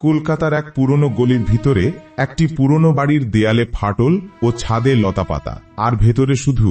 কলকাতার এক পুরনো গলির ভিতরে একটি পুরনো বাড়ির দেয়ালে ফাটল ও ছাদে লতাপাতা। আর ভেতরে শুধু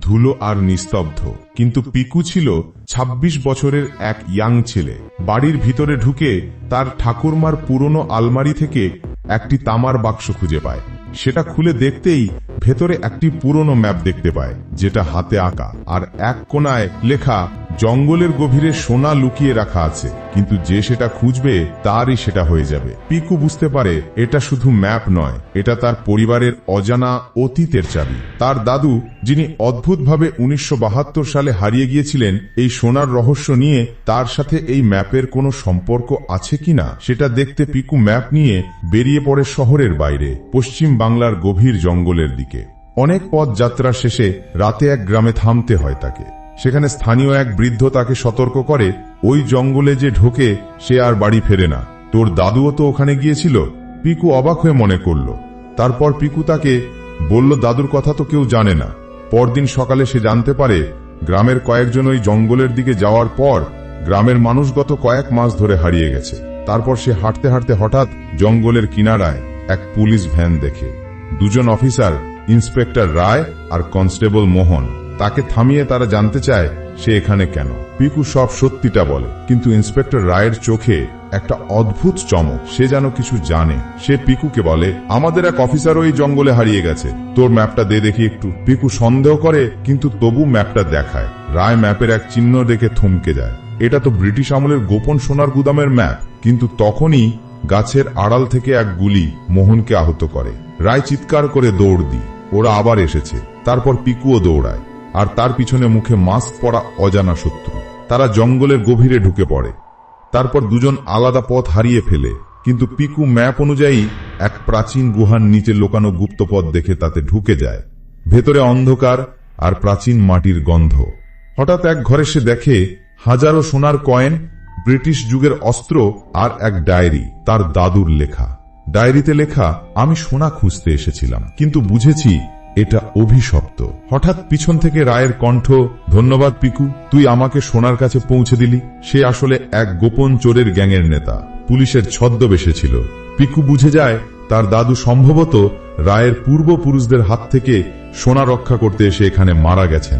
ধুলো আর নিস্তব্ধ। কিন্তু পিকু ছিল ২৬ বছরের এক ইয়াং ছেলে। বাড়ির ভিতরে ঢুকে তার ঠাকুরমার পুরনো আলমারি থেকে একটি তামার বাক্স খুঁজে পায়। সেটা খুলে দেখতেই ভেতরে একটি পুরনো ম্যাপ দেখতে পায়, যেটা হাতে আঁকা। আর এক কোনায় লেখা জঙ্গলের গভীরে সোনা লুকিয়ে রাখা আছে, কিন্তু যে সেটা খুঁজবে, তারই সেটা হয়ে যাবে। পিকু বুঝতে পারে, এটা শুধু ম্যাপ নয়, এটা তার পরিবারের অজানা অতীতের চাবি। তার দাদু, যিনি অদ্ভুতভাবে উনিশশো বাহাত্তর সালে হারিয়ে গিয়েছিলেন এই সোনার রহস্য নিয়ে, তার সাথে এই ম্যাপের কোনো সম্পর্ক আছে কিনা, সেটা দেখতে পিকু ম্যাপ নিয়ে বেরিয়ে পড়ে শহরের বাইরে, পশ্চিম বাংলার গভীর জঙ্গলের দিকে। অনেক পথ যাত্রা শেষে রাতে এক গ্রামে থামতে হয় তাকে। সেখানে স্থানীয় এক বৃদ্ধ তাকে সতর্ক করে, ওই জঙ্গলে যে ঢোকে, সে আর বাড়ি ফেরে না। তোর দাদুও তো ওখানে গিয়েছিল? পিকু অবাক হয়ে মনে করল। তারপর পিকু তাকে বলল, দাদুর কথা তো কেউ জানে না। পরদিন সকালে সে জানতে পারে, গ্রামের কয়েকজন ওই জঙ্গলের দিকে যাওয়ার পর, গ্রামের মানুষ গত কয়েক মাস ধরে হারিয়ে গেছে। তারপর সে হাঁটতে হাঁটতে হঠাৎ জঙ্গলের কিনারায় এক পুলিশ ভ্যান দেখে। দুজন অফিসার, ইন্সপেক্টর রায় আর কনস্টেবল মোহন। তাকে থামিয়ে তারা জানতে চায় সে এখানে কেন। পিকু সব সত্যিটা বলে, কিন্তু ইন্সপেক্টর রায়ের চোখে একটা অদ্ভুত চমক। সে যেন কিছু জানে। সে পিকুকে বলে, আমাদের এক অফিসার ওই জঙ্গলে হারিয়ে গেছে। তোর ম্যাপটা দে দেখি একটু। পিকু সন্দেহ করে, কিন্তু তবু ম্যাপটা দেখায়। রায় ম্যাপের এক চিহ্ন দেখে থমকে যায়। এটা তো ব্রিটিশ আমলের গোপন সোনার গুদামের ম্যাপ, কিন্তু তখনই গাছের আড়াল থেকে এক গুলি মোহনকে আহত করে। রায় চিৎকার করে দৌড় দি ওরা আবার এসেছে। তারপর পিকুও দৌড়ায়। আর তার পিছনে মুখে মাস্ক পরা অজানা শত্রু। তারা জঙ্গলের গভীরে ঢুকে পড়ে। তারপর দুজন আলাদা পথ হারিয়ে ফেলে। কিন্তু পিকু ম্যাপ অনুযায়ী এক প্রাচীন গুহার নিচে লোকানো গুপ্তপথ দেখে তাতে ঢুকে যায়। ভেতরে অন্ধকার আর প্রাচীন মাটির গন্ধ। হঠাৎ এক ঘরে সে দেখে হাজারো সোনার কয়েন, ব্রিটিশ যুগের অস্ত্র আর এক ডায়েরি, তার দাদুর লেখা। ডায়েরিতে লেখা, আমি সোনা খুঁজতে এসেছিলাম, কিন্তু বুঝেছি এটা অভিশপ্ত। হঠাৎ পিছন থেকে রায়ের কণ্ঠ, ধন্যবাদ, পিকু, তুই আমাকে সোনার কাছে পৌঁছে দিলি। সে আসলে এক গোপন চোরের গ্যাংয়ের নেতা। পুলিশের ছদ্মবেশে ছিল। পিকু বুঝে যায়, তার দাদু সম্ভবত রায়ের পূর্বপুরুষদের হাত থেকে সোনা রক্ষা করতে এসে এখানে মারা গেছেন।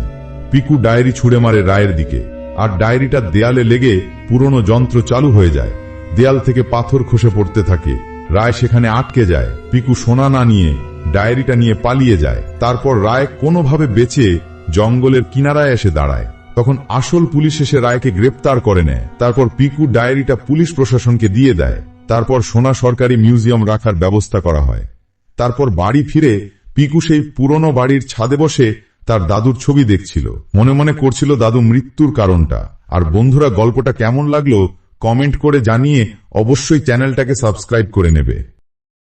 পিকু ডায়েরি ছুড়ে মারে রায়ের দিকে। আর ডায়েরিটা দেয়ালে লেগে পুরনো যন্ত্র চালু হয়ে যায়। দেয়াল থেকে পাথর খসে পড়তে থাকে। রায় সেখানে আটকে যায়। পিকু সোনা না নিয়ে ডায়েরিটা নিয়ে পালিয়ে যায়। তারপর রায় কোনোভাবে বেঁচে জঙ্গলের কিনারায় এসে দাঁড়ায়। তখন আসল পুলিশ এসে রায়কে গ্রেপ্তার করে নেয়। তারপর পিকু ডায়েরিটা পুলিশ প্রশাসনকে দিয়ে দেয়। তারপর সোনা সরকারি মিউজিয়াম রাখার ব্যবস্থা করা হয়। তারপর বাড়ি ফিরে পিকু সেই পুরনো বাড়ির ছাদে বসে তার দাদুর ছবি দেখছিল। মনে মনে করছিল দাদু মৃত্যুর কারণটা। আর বন্ধুরা, গল্পটা কেমন লাগল কমেন্ট করে জানিয়ে অবশ্যই চ্যানেলটাকে সাবস্ক্রাইব করে নেবে।